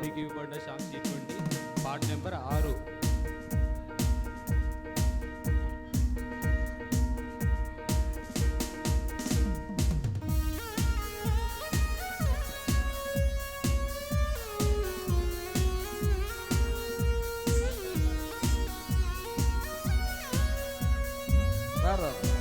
మీకు ఇవ్వబడిన శాంతి ఇటువంటి పాట నెంబర్ ఆరు Thank you.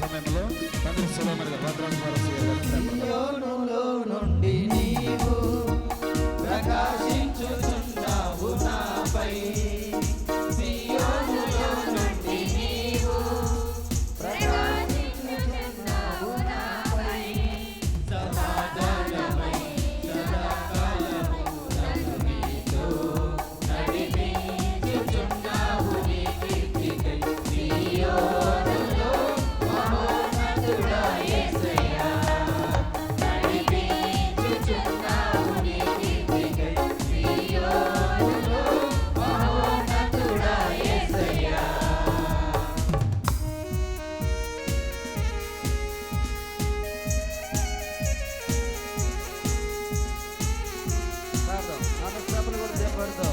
సమయంలో తండ్రి శివమణి భద్రాచార్య Guardado.